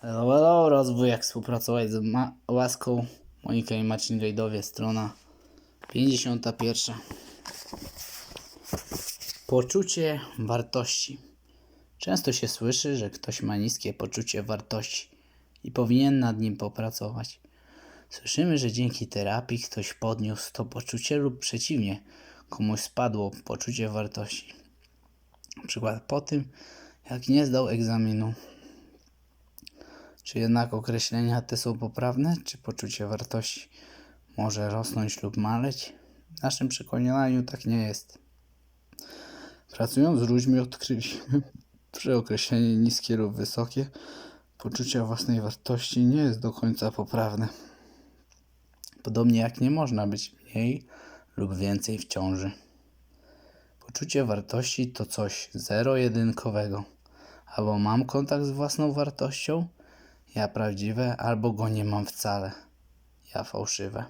Hello, hello, rozwój, jak współpracować z ma- łaską Monika i Marcin Gajdowie, strona 51. Poczucie wartości. Często się słyszy, że ktoś ma niskie poczucie wartości i powinien nad nim popracować. Słyszymy, że dzięki terapii ktoś podniósł to poczucie lub przeciwnie, komuś spadło poczucie wartości. Na przykład po tym, jak nie zdał egzaminu czy jednak określenia te są poprawne, czy poczucie wartości może rosnąć lub maleć? W naszym przekonaniu tak nie jest. Pracując z ludźmi odkryliśmy, że określenie niskie lub wysokie poczucia własnej wartości nie jest do końca poprawne. Podobnie jak nie można być mniej lub więcej w ciąży. Poczucie wartości to coś zero-jedynkowego. Albo mam kontakt z własną wartością, ja prawdziwe, albo go nie mam wcale, ja fałszywe.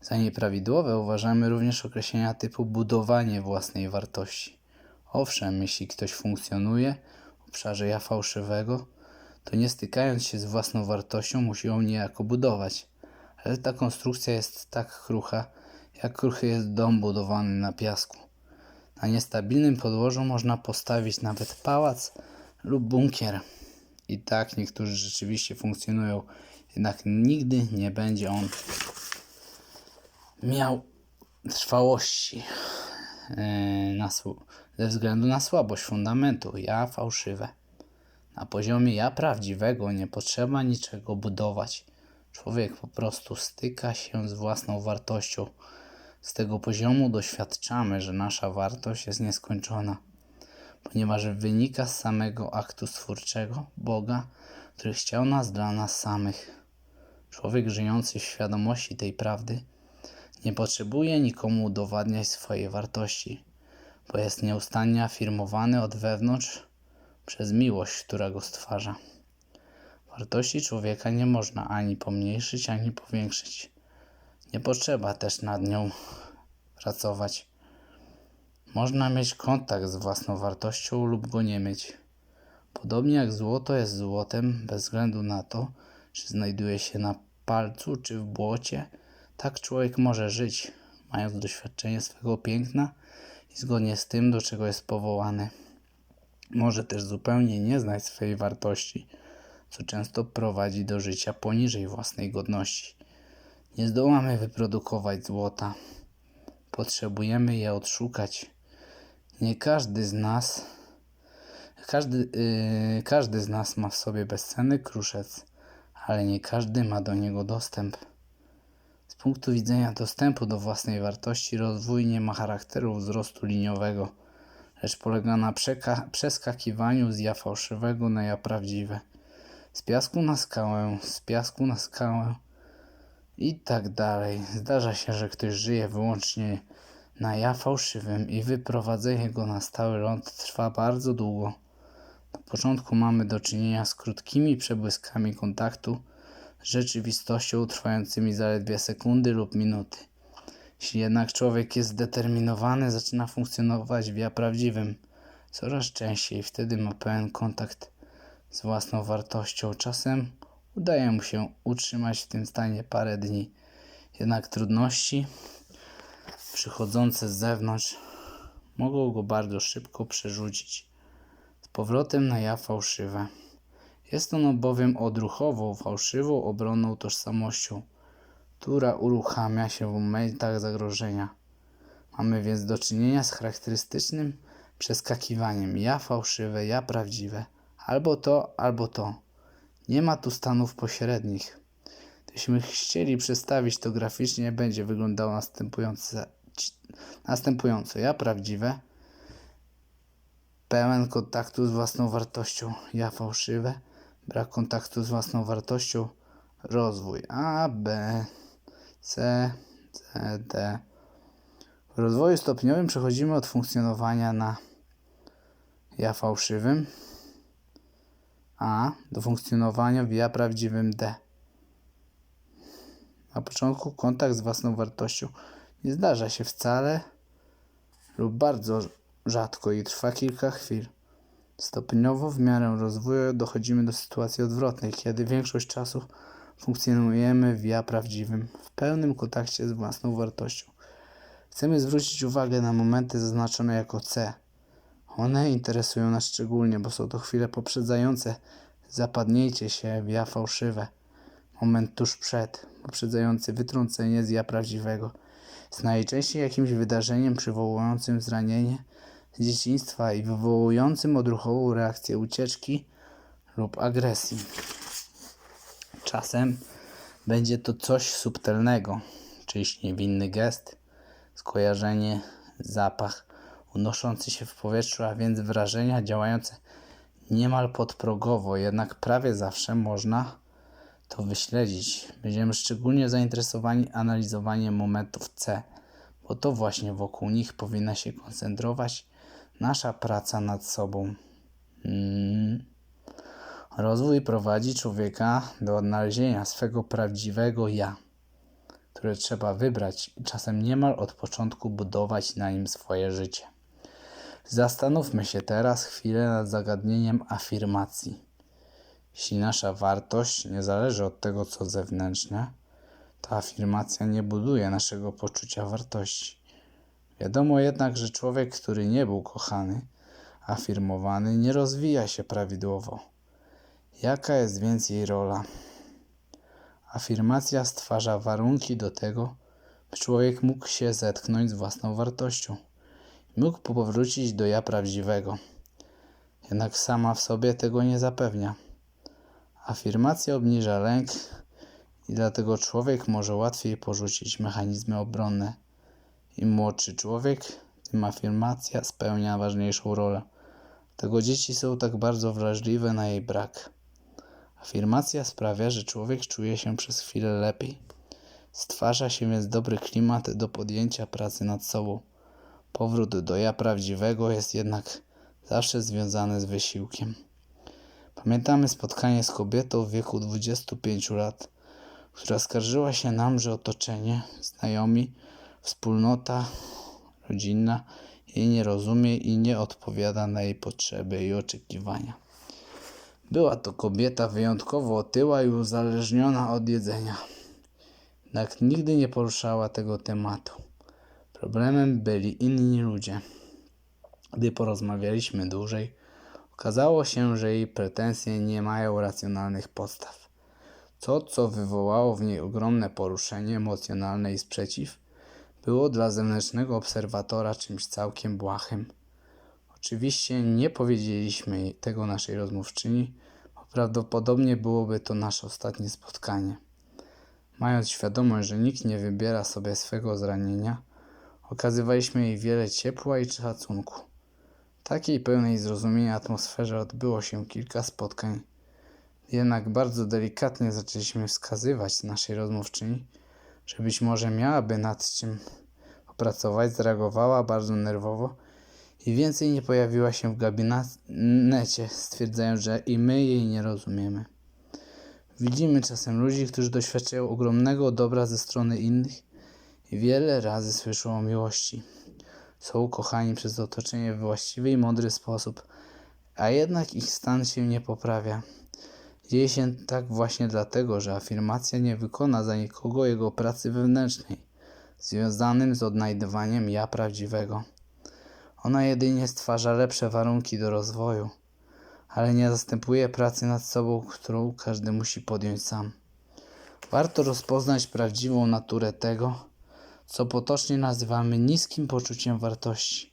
Za nieprawidłowe uważamy również określenia typu budowanie własnej wartości. Owszem, jeśli ktoś funkcjonuje w obszarze ja fałszywego, to nie stykając się z własną wartością musi ją niejako budować. Ale ta konstrukcja jest tak krucha, jak kruchy jest dom budowany na piasku. Na niestabilnym podłożu można postawić nawet pałac lub bunkier. I tak niektórzy rzeczywiście funkcjonują, jednak nigdy nie będzie on miał trwałości e, na, ze względu na słabość fundamentu. Ja fałszywe. Na poziomie ja prawdziwego nie potrzeba niczego budować. Człowiek po prostu styka się z własną wartością. Z tego poziomu doświadczamy, że nasza wartość jest nieskończona ponieważ wynika z samego aktu stwórczego Boga, który chciał nas dla nas samych. Człowiek żyjący w świadomości tej prawdy nie potrzebuje nikomu udowadniać swojej wartości, bo jest nieustannie afirmowany od wewnątrz przez miłość, która go stwarza. Wartości człowieka nie można ani pomniejszyć, ani powiększyć. Nie potrzeba też nad nią pracować. Można mieć kontakt z własną wartością lub go nie mieć. Podobnie jak złoto jest złotem bez względu na to, czy znajduje się na palcu czy w błocie, tak człowiek może żyć, mając doświadczenie swego piękna i zgodnie z tym, do czego jest powołany. Może też zupełnie nie znać swojej wartości, co często prowadzi do życia poniżej własnej godności. Nie zdołamy wyprodukować złota. Potrzebujemy je odszukać. Nie każdy z nas, każdy, yy, każdy z nas ma w sobie bezcenny kruszec, ale nie każdy ma do niego dostęp. Z punktu widzenia dostępu do własnej wartości, rozwój nie ma charakteru wzrostu liniowego, lecz polega na przeskakiwaniu z ja fałszywego na ja prawdziwe. Z piasku na skałę, z piasku na skałę i tak dalej. Zdarza się, że ktoś żyje wyłącznie na ja fałszywym i wyprowadzenie go na stały ląd trwa bardzo długo. Na początku mamy do czynienia z krótkimi przebłyskami kontaktu z rzeczywistością trwającymi zaledwie sekundy lub minuty. Jeśli jednak człowiek jest zdeterminowany, zaczyna funkcjonować w ja prawdziwym coraz częściej, wtedy ma pełen kontakt z własną wartością. Czasem udaje mu się utrzymać w tym stanie parę dni, jednak trudności przychodzące z zewnątrz mogą go bardzo szybko przerzucić z powrotem na ja fałszywe. Jest ono bowiem odruchową, fałszywą obronną tożsamością, która uruchamia się w momentach zagrożenia. Mamy więc do czynienia z charakterystycznym przeskakiwaniem ja fałszywe, ja prawdziwe, albo to, albo to. Nie ma tu stanów pośrednich. Gdybyśmy chcieli przedstawić to graficznie, będzie wyglądało następujące. Ja prawdziwe, pełen kontaktu z własną wartością. Ja fałszywe, brak kontaktu z własną wartością. Rozwój A, B, C, C, D. W rozwoju stopniowym przechodzimy od funkcjonowania na ja fałszywym A do funkcjonowania w ja prawdziwym D. Na początku kontakt z własną wartością nie zdarza się wcale lub bardzo rzadko i trwa kilka chwil. Stopniowo w miarę rozwoju dochodzimy do sytuacji odwrotnej, kiedy większość czasu funkcjonujemy w ja prawdziwym, w pełnym kontakcie z własną wartością. Chcemy zwrócić uwagę na momenty zaznaczone jako C. One interesują nas szczególnie, bo są to chwile poprzedzające zapadnięcie się w ja fałszywe. Moment tuż przed, poprzedzający wytrącenie z ja prawdziwego. Jest najczęściej jakimś wydarzeniem przywołującym zranienie z dzieciństwa i wywołującym odruchową reakcję ucieczki lub agresji. Czasem będzie to coś subtelnego, czyjś niewinny gest, skojarzenie, zapach unoszący się w powietrzu, a więc wrażenia działające niemal podprogowo, jednak prawie zawsze można to wyśledzić. Będziemy szczególnie zainteresowani analizowaniem momentów C, bo to właśnie wokół nich powinna się koncentrować nasza praca nad sobą. Mm. Rozwój prowadzi człowieka do odnalezienia swego prawdziwego ja, które trzeba wybrać i czasem niemal od początku budować na nim swoje życie. Zastanówmy się teraz chwilę nad zagadnieniem afirmacji. Jeśli nasza wartość nie zależy od tego, co zewnętrzne, ta afirmacja nie buduje naszego poczucia wartości. Wiadomo jednak, że człowiek, który nie był kochany, afirmowany, nie rozwija się prawidłowo. Jaka jest więc jej rola? Afirmacja stwarza warunki do tego, by człowiek mógł się zetknąć z własną wartością mógł powrócić do ja prawdziwego. Jednak sama w sobie tego nie zapewnia. Afirmacja obniża lęk i dlatego człowiek może łatwiej porzucić mechanizmy obronne. Im młodszy człowiek, tym afirmacja spełnia ważniejszą rolę. Dlatego dzieci są tak bardzo wrażliwe na jej brak. Afirmacja sprawia, że człowiek czuje się przez chwilę lepiej. Stwarza się więc dobry klimat do podjęcia pracy nad sobą. Powrót do ja prawdziwego jest jednak zawsze związany z wysiłkiem. Pamiętamy spotkanie z kobietą w wieku 25 lat, która skarżyła się nam, że otoczenie, znajomi, wspólnota rodzinna jej nie rozumie i nie odpowiada na jej potrzeby i oczekiwania. Była to kobieta wyjątkowo otyła i uzależniona od jedzenia. Jednak nigdy nie poruszała tego tematu. Problemem byli inni ludzie. Gdy porozmawialiśmy dłużej, okazało się, że jej pretensje nie mają racjonalnych podstaw. To, co wywołało w niej ogromne poruszenie emocjonalne i sprzeciw, było dla zewnętrznego obserwatora czymś całkiem błahym. Oczywiście nie powiedzieliśmy tego naszej rozmówczyni, bo prawdopodobnie byłoby to nasze ostatnie spotkanie. Mając świadomość, że nikt nie wybiera sobie swego zranienia, okazywaliśmy jej wiele ciepła i szacunku. Takiej pełnej zrozumienia atmosferze odbyło się kilka spotkań. Jednak bardzo delikatnie zaczęliśmy wskazywać naszej rozmówczyni, że być może miałaby nad czym opracować, zareagowała bardzo nerwowo i więcej nie pojawiła się w gabinecie, stwierdzając, że i my jej nie rozumiemy. Widzimy czasem ludzi, którzy doświadczają ogromnego dobra ze strony innych i wiele razy słyszą o miłości. Są kochani przez otoczenie w właściwy i mądry sposób, a jednak ich stan się nie poprawia. Dzieje się tak właśnie dlatego, że afirmacja nie wykona za nikogo jego pracy wewnętrznej, związanym z odnajdywaniem ja prawdziwego. Ona jedynie stwarza lepsze warunki do rozwoju, ale nie zastępuje pracy nad sobą, którą każdy musi podjąć sam. Warto rozpoznać prawdziwą naturę tego, co potocznie nazywamy niskim poczuciem wartości.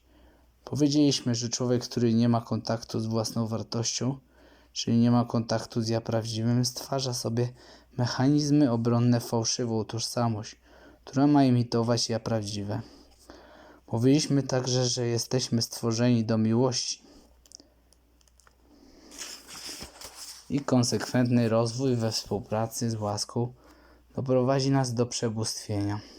Powiedzieliśmy, że człowiek, który nie ma kontaktu z własną wartością, czyli nie ma kontaktu z ja prawdziwym, stwarza sobie mechanizmy obronne fałszywą tożsamość, która ma imitować ja prawdziwe. Mówiliśmy także, że jesteśmy stworzeni do miłości. I konsekwentny rozwój we współpracy z łaską doprowadzi nas do przebóstwienia.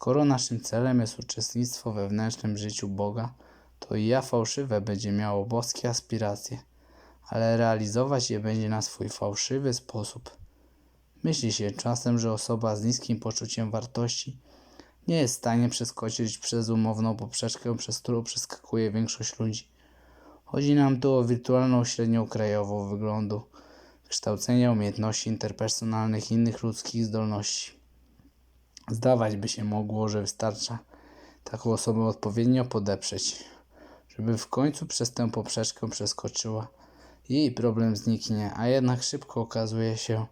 Skoro naszym celem jest uczestnictwo we wewnętrznym życiu Boga, to i ja fałszywe będzie miało boskie aspiracje, ale realizować je będzie na swój fałszywy sposób. Myśli się czasem, że osoba z niskim poczuciem wartości nie jest w stanie przeskoczyć przez umowną poprzeczkę, przez którą przeskakuje większość ludzi. Chodzi nam tu o wirtualną średnią krajową wyglądu, kształcenia umiejętności interpersonalnych i innych ludzkich zdolności. Zdawać by się mogło, że wystarcza taką osobę odpowiednio podeprzeć, żeby w końcu przez tę poprzeczkę przeskoczyła. Jej problem zniknie, a jednak szybko okazuje się,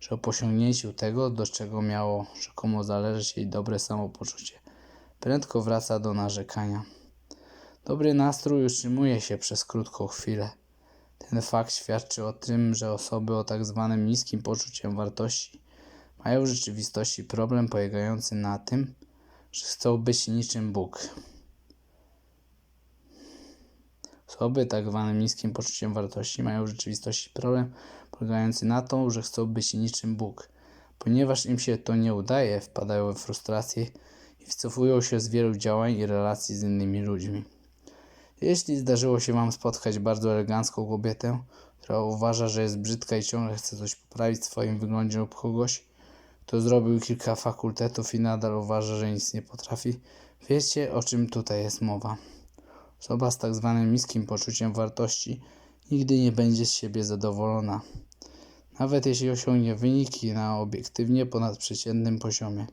że o posiągnięciu tego, do czego miało rzekomo zależeć jej dobre samopoczucie, prędko wraca do narzekania. Dobry nastrój utrzymuje się przez krótką chwilę. Ten fakt świadczy o tym, że osoby o tak zwanym niskim poczuciem wartości mają w rzeczywistości problem polegający na tym, że chcą być niczym Bóg. Osoby tak zwanym niskim poczuciem wartości mają w rzeczywistości problem polegający na tym, że chcą być niczym Bóg. Ponieważ im się to nie udaje, wpadają w frustrację i wycofują się z wielu działań i relacji z innymi ludźmi. Jeśli zdarzyło się Wam spotkać bardzo elegancką kobietę, która uważa, że jest brzydka i ciągle chce coś poprawić w swoim wyglądzie lub kogoś, kto zrobił kilka fakultetów i nadal uważa, że nic nie potrafi, wiecie o czym tutaj jest mowa. Osoba z tak zwanym niskim poczuciem wartości nigdy nie będzie z siebie zadowolona, nawet jeśli osiągnie wyniki na obiektywnie ponadprzeciętnym poziomie.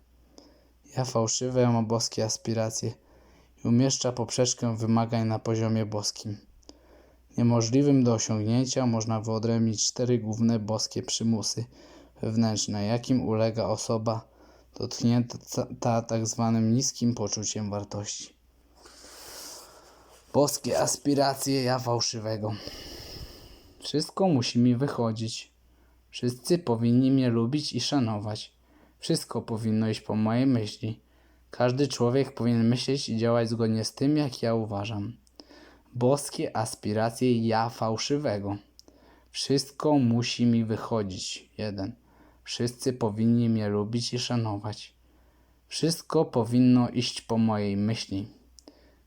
Ja fałszywe ma boskie aspiracje i umieszcza poprzeczkę wymagań na poziomie boskim. Niemożliwym do osiągnięcia można wyodrębnić cztery główne boskie przymusy wewnętrzne, jakim ulega osoba dotknięta tak zwanym niskim poczuciem wartości. Boskie aspiracje ja fałszywego. Wszystko musi mi wychodzić. Wszyscy powinni mnie lubić i szanować. Wszystko powinno iść po mojej myśli. Każdy człowiek powinien myśleć i działać zgodnie z tym, jak ja uważam. Boskie aspiracje ja fałszywego. Wszystko musi mi wychodzić. 1. Wszyscy powinni mnie lubić i szanować. Wszystko powinno iść po mojej myśli.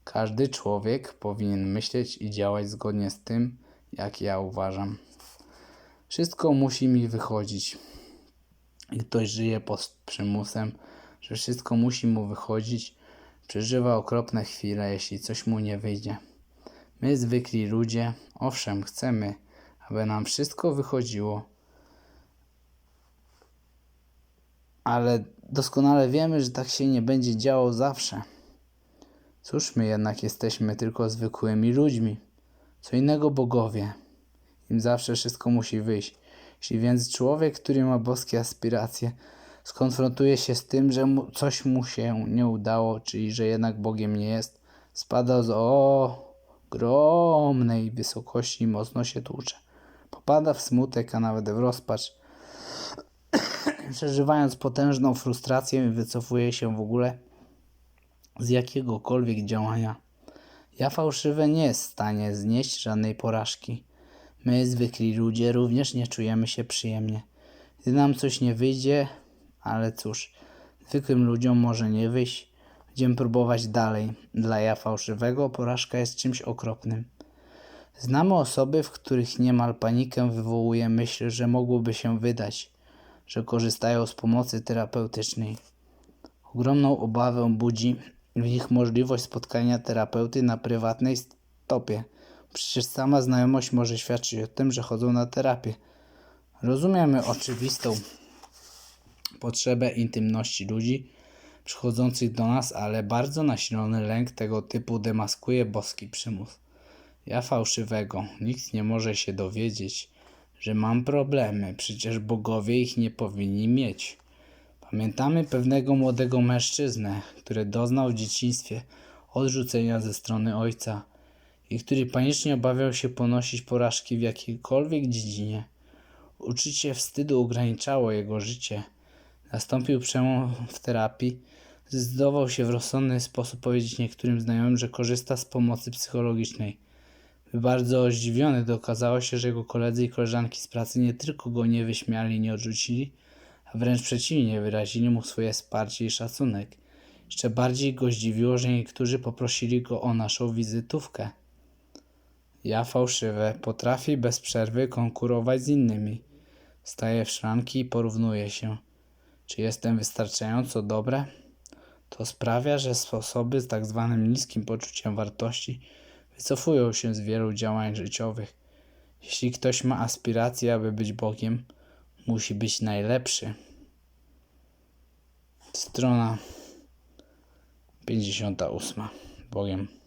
Każdy człowiek powinien myśleć i działać zgodnie z tym, jak ja uważam. Wszystko musi mi wychodzić. I ktoś żyje pod przymusem, że wszystko musi mu wychodzić, przeżywa okropne chwile, jeśli coś mu nie wyjdzie. My, zwykli ludzie, owszem, chcemy, aby nam wszystko wychodziło, ale doskonale wiemy, że tak się nie będzie działo zawsze. Cóż, my jednak jesteśmy tylko zwykłymi ludźmi. Co innego bogowie. Im zawsze wszystko musi wyjść. Jeśli więc człowiek, który ma boskie aspiracje, skonfrontuje się z tym, że mu, coś mu się nie udało, czyli że jednak Bogiem nie jest, spada z ogromnej wysokości i mocno się tłucze. Popada w smutek, a nawet w rozpacz, przeżywając potężną frustrację wycofuje się w ogóle z jakiegokolwiek działania. Ja fałszywe nie jest w stanie znieść żadnej porażki. My, zwykli ludzie, również nie czujemy się przyjemnie. Gdy nam coś nie wyjdzie, ale cóż, zwykłym ludziom może nie wyjść, będziemy próbować dalej. Dla ja fałszywego porażka jest czymś okropnym. Znamy osoby, w których niemal panikę wywołuje myśl, że mogłoby się wydać, że korzystają z pomocy terapeutycznej. Ogromną obawę budzi w nich możliwość spotkania terapeuty na prywatnej stopie. Przecież sama znajomość może świadczyć o tym, że chodzą na terapię. Rozumiemy oczywistą potrzebę intymności ludzi przychodzących do nas, ale bardzo nasilony lęk tego typu demaskuje boski przymus. Ja fałszywego, nikt nie może się dowiedzieć, że mam problemy, przecież bogowie ich nie powinni mieć. Pamiętamy pewnego młodego mężczyznę, który doznał w dzieciństwie odrzucenia ze strony ojca i który panicznie obawiał się ponosić porażki w jakiejkolwiek dziedzinie. Uczucie wstydu ograniczało jego życie. Nastąpił przełom w terapii. Zdecydował się w rozsądny sposób powiedzieć niektórym znajomym, że korzysta z pomocy psychologicznej. Bardzo zdziwiony, to okazało się, że jego koledzy i koleżanki z pracy nie tylko go nie wyśmiali, nie odrzucili, a wręcz przeciwnie, wyrazili mu swoje wsparcie i szacunek. Jeszcze bardziej go zdziwiło, że niektórzy poprosili go o naszą wizytówkę. Ja fałszywe, potrafi bez przerwy konkurować z innymi. Staje w szranki i porównuje się. Czy jestem wystarczająco dobre? To sprawia, że osoby z tak zwanym niskim poczuciem wartości wycofują się z wielu działań życiowych. Jeśli ktoś ma aspiracje, aby być Bogiem, musi być najlepszy. Strona 58. Bogiem.